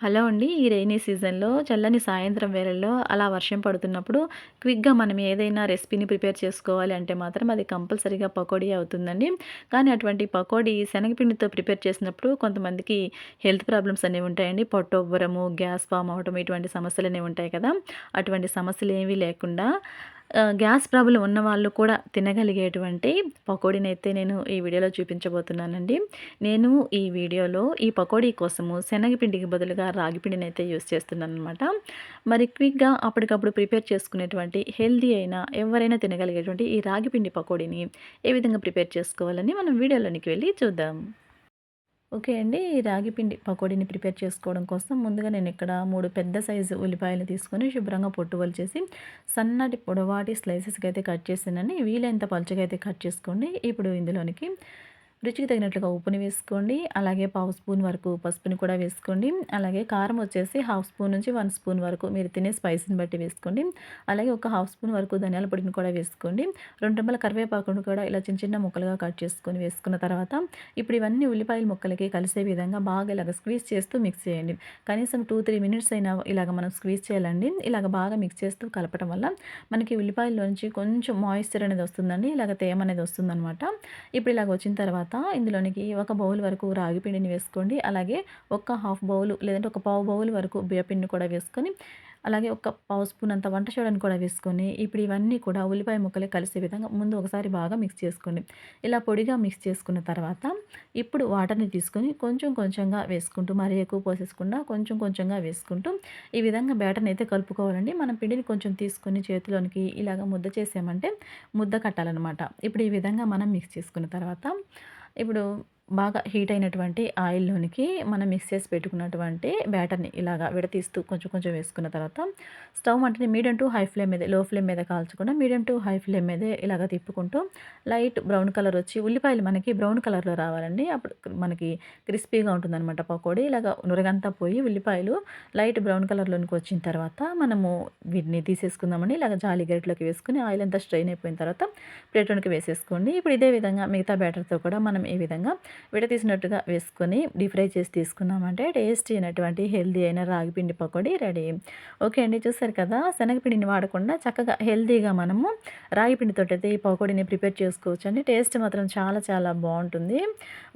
Hello అండి. ఈ rainy సీజన్లో చల్లని సాయంత్రం వేళల్లో అలా వర్షం పడుతున్నప్పుడు క్విక్గా మనం ఏదైనా రెసిపీని ప్రిపేర్ చేసుకోవాలి అంటే మాత్రం అది కంపల్సరీగా పకోడీ అవుతుందండి. కానీ అటువంటి పకోడీ శనగపిండితో ప్రిపేర్ చేసినప్పుడు కొంతమందికి హెల్త్ ప్రాబ్లమ్స్ అనేవి ఉంటాయండి. పొట్టొవ్వరము గ్యాస్ ఫామ్ అవటం ఇటువంటి సమస్యలు అనేవి ఉంటాయి కదా. అటువంటి సమస్యలు ఏమీ లేకుండా గ్యాస్ ప్రాబ్లం ఉన్న వాళ్ళు కూడా తినగలిగేటువంటి పకోడీని అయితే నేను ఈ వీడియోలో చూపించబోతున్నానండి. నేను ఈ వీడియోలో ఈ పకోడీ కోసము శనగపిండికి బదులుగా రాగిపిండిని అయితే యూస్ చేస్తున్నాను అనమాట మరి క్విక్గా అప్పటికప్పుడు ప్రిపేర్ చేసుకునేటువంటి హెల్దీ అయినా ఎవరైనా తినగలిగేటువంటి ఈ రాగిపిండి పకోడీని ఏ విధంగా ప్రిపేర్ చేసుకోవాలని మనం వీడియోలోనికి వెళ్ళి చూద్దాం. ఓకే అండి. ఈ రాగి పిండి పకోడీని ప్రిపేర్ చేసుకోవడం కోసం ముందుగా నేను ఇక్కడ మూడు పెద్ద సైజు ఉల్లిపాయలు తీసుకొని శుభ్రంగా పొట్టు చేసి సన్నటి పొడవాటి స్లైసెస్కి అయితే కట్ చేసానండి వీలైనంత పలుచగా అయితే కట్ చేసుకోండి. ఇప్పుడు ఇందులోనికి రుచికి తగినట్లుగా ఉప్పుని వేసుకోండి. అలాగే పావు స్పూన్ వరకు పసుపుని కూడా వేసుకోండి. అలాగే కారం వచ్చేసి హాఫ్ స్పూన్ నుంచి వన్ స్పూన్ వరకు మీరు తినే స్పైసీని బట్టి వేసుకోండి. అలాగే ఒక హాఫ్ స్పూన్ వరకు ధనియాల పొడిని కూడా వేసుకోండి. రెండు రెమ్మల కరివేపాకును కూడా ఇలా చిన్న చిన్న ముక్కలుగా కట్ చేసుకొని వేసుకున్న తర్వాత ఇప్పుడు ఇవన్నీ ఉల్లిపాయల ముక్కలకి కలిసే విధంగా బాగా ఇలాగ స్క్వీజ్ చేస్తూ మిక్స్ చేయండి. కనీసం టూ త్రీ మినిట్స్ అయినా ఇలాగ మనం స్క్వీజ్ చేయాలండి. ఇలాగ బాగా మిక్స్ చేస్తూ కలపడం వల్ల మనకి ఉల్లిపాయల్లోంచి కొంచెం మాయిశ్చర్ అనేది వస్తుందండి. ఇలాగ తేమ అనేది వస్తుందన్నమాట. ఇప్పుడు ఇలాగ వచ్చిన తర్వాత తర్వాత ఇందులోనికి ఒక బౌల్ వరకు రాగి పిండిని వేసుకోండి. అలాగే ఒక హాఫ్ బౌల్ లేదంటే ఒక పావు బౌల్ వరకు బియ్యపిండిని కూడా వేసుకొని అలాగే ఒక పావు స్పూన్ అంత వంట సోడాని కూడా వేసుకొని ఇప్పుడు ఇవన్నీ కూడా ఉల్లిపాయ ముక్కలే కలిసే విధంగా ముందు ఒకసారి బాగా మిక్స్ చేసుకోండి. ఇలా పొడిగా మిక్స్ చేసుకున్న తర్వాత ఇప్పుడు వాటర్ని తీసుకొని కొంచెం కొంచెంగా వేసుకుంటూ మరీ ఎక్కువ పోసేసుకుండా కొంచెం కొంచెంగా వేసుకుంటూ ఈ విధంగా బ్యాటర్ని అయితే కలుపుకోవాలండి. మనం పిండిని కొంచెం తీసుకొని చేతిలోనికి ఇలాగ ముద్ద చేసామంటే ముద్ద కట్టాలన్నమాట. ఇప్పుడు ఈ విధంగా మనం మిక్స్ చేసుకున్న తర్వాత ఇప్పుడు బాగా హీట్ అయినటువంటి ఆయిల్లోనికి మనం మిక్స్ చేసి పెట్టుకున్నటువంటి బ్యాటర్ని ఇలాగా విడతీస్తూ కొంచెం కొంచెం వేసుకున్న తర్వాత స్టవ్ అంటే మీడియం టు హై ఫ్లేమ్ మీద లో ఫ్లేమ్ మీద కాల్చకుండా మీడియం టు హై ఫ్లేమ్ మీదే ఇలాగ తిప్పుకుంటూ లైట్ బ్రౌన్ కలర్ వచ్చి ఉల్లిపాయలు మనకి బ్రౌన్ కలర్లో రావాలండి. అప్పుడు మనకి క్రిస్పీగా ఉంటుందన్నమాట పకోడీ. ఇలాగ నురగంతా పోయి ఉల్లిపాయలు లైట్ బ్రౌన్ కలర్లోనికి వచ్చిన తర్వాత మనము వీటిని తీసేసుకుందామని ఇలాగ జాలి గరిటలోకి వేసుకుని ఆయిల్ అంతా స్ట్రెయిన్ అయిపోయిన తర్వాత ప్లేట్లోనికి వేసేసుకోండి. ఇప్పుడు ఇదే విధంగా మిగతా బ్యాటర్తో కూడా మనం ఈ విధంగా విడతీసినట్టుగా వేసుకొని డీప్ ఫ్రై చేసి తీసుకున్నామంటే టేస్టీ అయినటువంటి హెల్దీ అయిన రాగిపిండి పకోడీ రెడీ. ఓకే అండి చూసారు కదా శనగపిండిని వాడకుండా చక్కగా హెల్దీగా మనము రాగిపిండితో అయితే ఈ పకోడీని ప్రిపేర్ చేసుకోవచ్చు అండి టేస్ట్ మాత్రం చాలా చాలా బాగుంటుంది.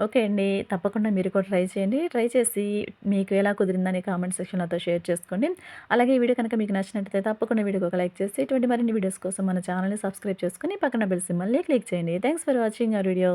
ఓకే అండి తప్పకుండా మీరు కూడా ట్రై చేయండి. ట్రై చేసి మీకు ఎలా కుదిరిందని కామెంట్ సెక్షన్లతో షేర్ చేసుకోండి. అలాగే ఈ వీడియో కనుక మీకు నచ్చినట్లయితే తప్పకుండా వీడియోకి ఒక లైక్ చేసి ఇటువంటి మరిన్ని వీడియోస్ కోసం మన ఛానల్ని సబ్స్క్రైబ్ చేసుకుని పక్కన బెల్ సింబల్ని క్లిక్ చేయండి. Thanks for watching our video.